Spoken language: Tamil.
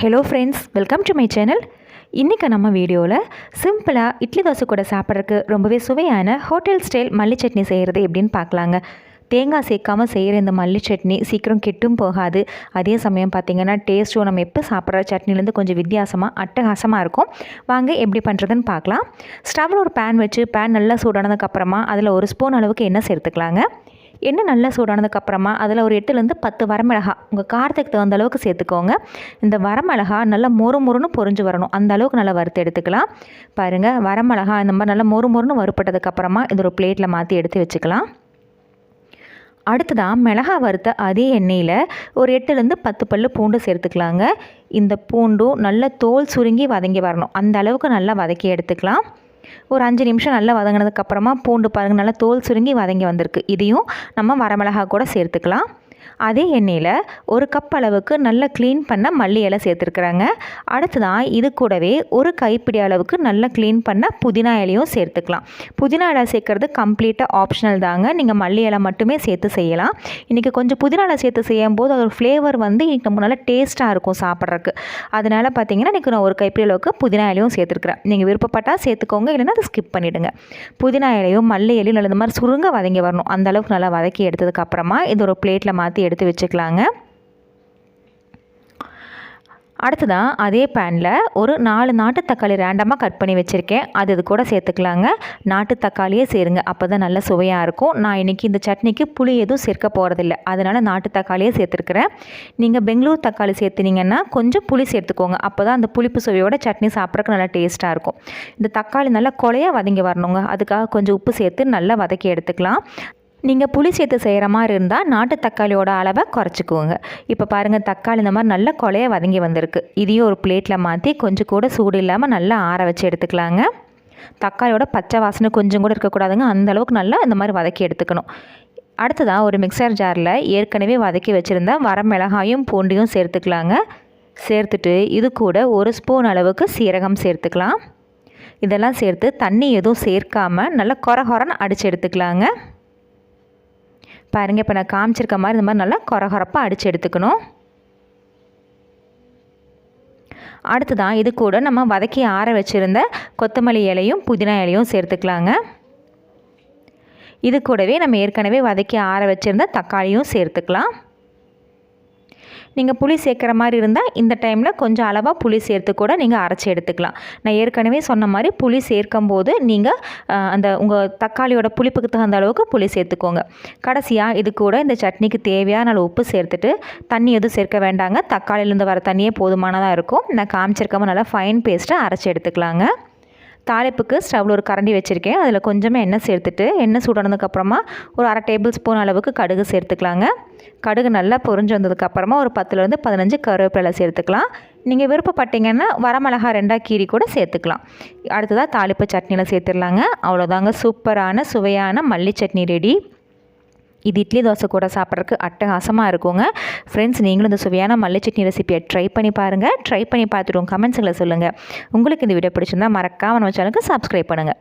Hello friends welcome to my channel இன்றைக்கி நம்ம வீடியோவில் சிம்பிளாக இட்லி தோசை கூட சாப்பிட்றதுக்கு ரொம்பவே சுவையான ஹோட்டல் ஸ்டைல் மல்லி சட்னி செய்கிறது எப்படின்னு பார்க்கலாங்க. தேங்காய் சேர்க்காமல் செய்கிற இந்த மல்லி சட்னி சீக்கிரம் கெட்டும் போகாது. அதே சமயம் பார்த்திங்கன்னா டேஸ்ட்டும் நம்ம எப்போ சாப்பிட்ற சட்னிலேருந்து கொஞ்சம் வித்தியாசமாக அட்டகாசமாக இருக்கும். வாங்க எப்படி பண்ணுறதுன்னு பார்க்கலாம். ஸ்டவ்வில் ஒரு பேன் வச்சு பேன் நல்லா சூடானதுக்கப்புறமா அதில் ஒரு ஸ்பூன் அளவுக்கு எண்ணெய் சேர்த்துக்கலாங்க. எண்ணெய் நல்லா சூடானதுக்கப்புறமா அதில் ஒரு எட்டுலேருந்து பத்து வரமிளகா உங்கள் காரத்துக்கு தகுந்த அளவுக்கு சேர்த்துக்கோங்க. இந்த வரமிளகா நல்லா மொறு மொறுன்னு பொறிஞ்சு வரணும். அந்த அளவுக்கு நல்லா வறுத்து எடுத்துக்கலாம். பாருங்கள் வரமிளகா இந்த மாதிரி நல்லா மொறு மொறுன்னு வறுப்பட்டதுக்கப்புறமா இது ஒரு பிளேட்டில் மாற்றி எடுத்து வச்சுக்கலாம். அடுத்ததாக மிளகா வறுத்த அதே எண்ணெயில் ஒரு எட்டுலேருந்து பத்து பல் பூண்டு சேர்த்துக்கலாங்க. இந்த பூண்டும் நல்ல தோல் சுருங்கி வதங்கி வரணும். அந்த அளவுக்கு நல்லா வதக்கி எடுத்துக்கலாம். ஒரு அஞ்சு நிமிஷம் நல்லா வதங்கினதுக்கப்புறமா பூண்டு பாருங்கள் நல்லா தோல் சுருங்கி வதங்கி வந்திருக்கு. இதையும் நம்ம வரமிளகா கூட சேர்த்துக்கலாம். அதே எண்ணெயில் ஒரு கப் அளவுக்கு நல்லா க்ளீன் பண்ண மல்லி இலை சேர்த்துருக்குறாங்க. அடுத்ததான் இது கூடவே ஒரு கைப்பிடி அளவுக்கு நல்லா க்ளீன் பண்ண புதினா இலையும் சேர்த்துக்கலாம். புதினா இலை சேர்க்குறது கம்ப்ளீட்டாக ஆப்ஷனல் தாங்க. நீங்கள் மல்லி இலை மட்டுமே சேர்த்து செய்யலாம். இன்றைக்கி கொஞ்சம் புதினா இலை சேர்த்து செய்யும் போது அதோட ஃப்ளேவர் வந்து இன்றைக்கி நம்ம நல்லா டேஸ்ட்டாக இருக்கும் சாப்பிட்றதுக்கு. அதனால் பார்த்தீங்கன்னா இன்றைக்கி நான் ஒரு கைப்பிடி அளவுக்கு புதினா இலையும் சேர்த்துருக்குறேன். நீங்கள் விருப்பப்பட்டால் சேர்த்துக்கோங்க இல்லைன்னா அதை ஸ்கிப் பண்ணிவிடுங்க புதினா இலையும் மல்லி இலையும் நல்ல மாதிரி சுருங்க வதங்கி வரணும். அந்தளவுக்கு நல்லா வதக்கி எடுத்ததுக்கப்புறமா இது ஒரு பிளேட்டில் மாற்றி எடுத்து வச்சுக்கலாங்க. அடுத்ததான் அதே பேனில் ஒரு நாலு நாட்டு தக்காளி ரேண்டமாக கட் பண்ணி வச்சுருக்கேன். அது இது கூட சேர்த்துக்கலாங்க. நாட்டு தக்காளியே சேருங்க. அப்போ தான் நல்ல சுவையாக இருக்கும். நான் இன்றைக்கி இந்த சட்னிக்கு புளி எதுவும் சேர்க்க போகிறதில்ல அதனால் நாட்டு தக்காளியே சேர்த்துருக்குறேன். நீங்கள் பெங்களூர் தக்காளி சேர்த்துனீங்கன்னா கொஞ்சம் புளி சேர்த்துக்கோங்க. அப்போ தான் அந்த புளிப்பு சுவையோட சட்னி சாப்பிட்றதுக்கு நல்லா டேஸ்ட்டாக இருக்கும். இந்த தக்காளி நல்லா கொலையாக வதங்கி வரணுங்க. அதுக்காக கொஞ்சம் உப்பு சேர்த்து நல்லா வதக்கி எடுத்துக்கலாம். நீங்கள் புளி சேர்த்து செய்கிற மாதிரி இருந்தால் நாட்டு தக்காளியோட அளவை குறைச்சிக்குவோங்க இப்போ பாருங்கள் தக்காளி இந்த மாதிரி நல்ல கொலைய வதங்கி வந்திருக்கு. இதையும் ஒரு பிளேட்டில் மாற்றி கொஞ்சம் கூட சூடு இல்லாமல் நல்லா ஆற வச்சு எடுத்துக்கலாங்க. தக்காளியோட பச்சை வாசனை கொஞ்சம் கூட இருக்கக்கூடாதுங்க அந்தளவுக்கு நல்லா இந்த மாதிரி வதக்கி எடுத்துக்கணும். அடுத்ததாக ஒரு மிக்சர் ஜாரில் ஏற்கனவே வதக்கி வச்சுருந்த வரமிளகாயும் பூண்டையும் சேர்த்துக்கலாங்க. சேர்த்துட்டு இது கூட ஒரு ஸ்பூன் அளவுக்கு சீரகம் சேர்த்துக்கலாம். இதெல்லாம் சேர்த்து தண்ணி எதுவும் சேர்க்காமல் நல்லா கொர கொரன்னு அடித்து எடுத்துக்கலாங்க. பாருங்கள் இப்போ நான் காமிச்சிருக்க மாதிரி இந்த மாதிரி நல்லா குறகுறப்பாக அடித்து எடுத்துக்கணும். அடுத்ததான் இது கூட நம்ம வதக்கி ஆற வச்சுருந்த கொத்தமல்லி இலையும் புதினா இலையும் சேர்த்துக்கலாங்க. இது கூடவே நம்ம ஏற்கனவே வதக்கி ஆற வச்சுருந்த தக்காளியும் சேர்த்துக்கலாம். நீங்கள் புளி சேர்க்குற மாதிரி இருந்தால் இந்த டைமில் கொஞ்சம் அளவாக புளி சேர்த்து கூட நீங்கள் அரைச்சி எடுத்துக்கலாம். நான் ஏற்கனவே சொன்ன மாதிரி புளி சேர்க்கும் போது நீங்கள் அந்த உங்கள் தக்காளியோட புளிப்புக்கு தகுந்த அளவுக்கு புளி சேர்த்துக்கோங்க. கடைசியாக இது கூட இந்த சட்னிக்கு தேவையான அளவு உப்பு சேர்த்துட்டு தண்ணி எதுவும் சேர்க்க வேண்டாங்க. தக்காளியிலேருந்து வர தண்ணியே போதுமானதாக இருக்கும். நான் காமிச்சிருக்காமல் நல்லா ஃபைன் பேஸ்ட்டை அரைச்சி எடுத்துக்கலாங்க. தாளிப்புக்கு ஸ்டவ்வில் ஒரு கரண்டி வச்சுருக்கேன். அதில் கொஞ்சமாக எண்ணெய் சேர்த்துட்டு எண்ணெய் சூடானதுக்கப்புறமா ஒரு அரை டேபிள் ஸ்பூன் அளவுக்கு கடுகு சேர்த்துக்கலாங்க. கடுகு நல்லா பொறிஞ்சு வந்ததுக்கப்புறமா ஒரு பத்துலேருந்து பதினஞ்சு கருவேப்பிலை சேர்த்துக்கலாம். நீங்கள் விருப்பப்பட்டீங்கன்னா வரமிளகா ரெண்டாக கீரி கூட சேர்த்துக்கலாம். அடுத்ததாக தாளிப்பு சட்னியில் சேர்த்துடலாங்க. அவ்வளோதாங்க சூப்பரான சுவையான மல்லி சட்னி ரெடி. இது இட்லி தோசை கூட சாப்பிட்றதுக்கு அட்டகாசமாக இருக்குங்க. ஃப்ரெண்ட்ஸ் நீங்களும் இந்த சுவையான மல்லி சட்னி ரெசிபியை ட்ரை பண்ணி பாருங்கள் ட்ரை பண்ணி பார்த்துட்டு கமெண்ட்ஸில் சொல்லுங்கள் உங்களுக்கு இந்த வீடியோ பிடிச்சிருந்தால் மறக்காமல் நம்ம சேனலுக்கு சப்ஸ்கிரைப் பண்ணுங்கள்